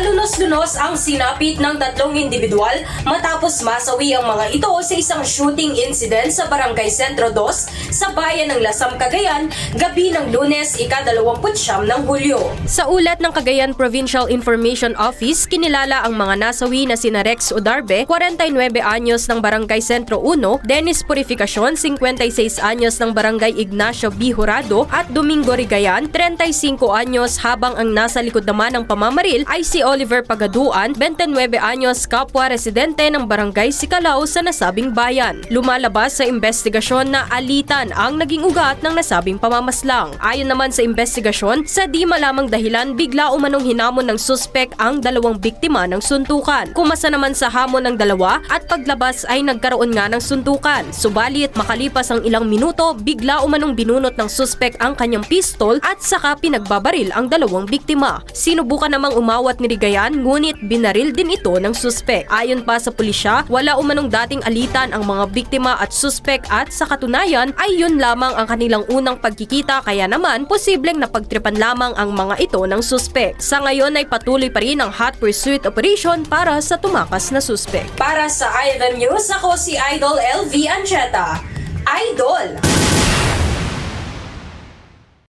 Nalunos-lunos ang sinapit ng tatlong individual matapos masawi ang mga ito sa isang shooting incident sa Barangay Sentro 2 sa bayan ng Lasam, Cagayan, gabi ng lunes ika-29 ng Hulyo. Sa ulat ng Cagayan Provincial Information Office, kinilala ang mga nasawi na sina Rex Udarbe, 49 anyos ng Barangay Sentro 1, Dennis Purificacion, 56 anyos ng Barangay Ignacio B. Jurado at Domingo Rigayan, 35 anyos habang ang nasa likod naman ng pamamaril ay si Oliver Pagaduan, 29 anyos kapwa residente ng Barangay Sikalao sa nasabing bayan. Lumalabas sa investigasyon na alitan ang naging ugat ng nasabing pamamaslang. Ayon naman sa investigasyon, sa di malamang dahilan bigla umanong hinamon ng suspek ang dalawang biktima ng suntukan. Kumasa naman sa hamon ng dalawa at paglabas ay nagkaroon nga ng suntukan. Subalit makalipas ang ilang minuto, bigla umanong binunot ng suspek ang kanyang pistol at saka pinagbabaril ang dalawang biktima. Sinubukan namang umawat ni Rigayan ngunit binaril din ito ng suspek. Ayon pa sa pulisya, wala umanong dating alitan ang mga biktima at suspek at sa katunayan ay yun lamang ang kanilang unang pagkikita kaya naman posibleng napagtripan lamang ang mga ito ng suspek. Sa ngayon ay patuloy pa rin ang hot pursuit operation para sa tumakas na suspek. Para sa IFM News, ako si Idol LV Ancheta. Idol!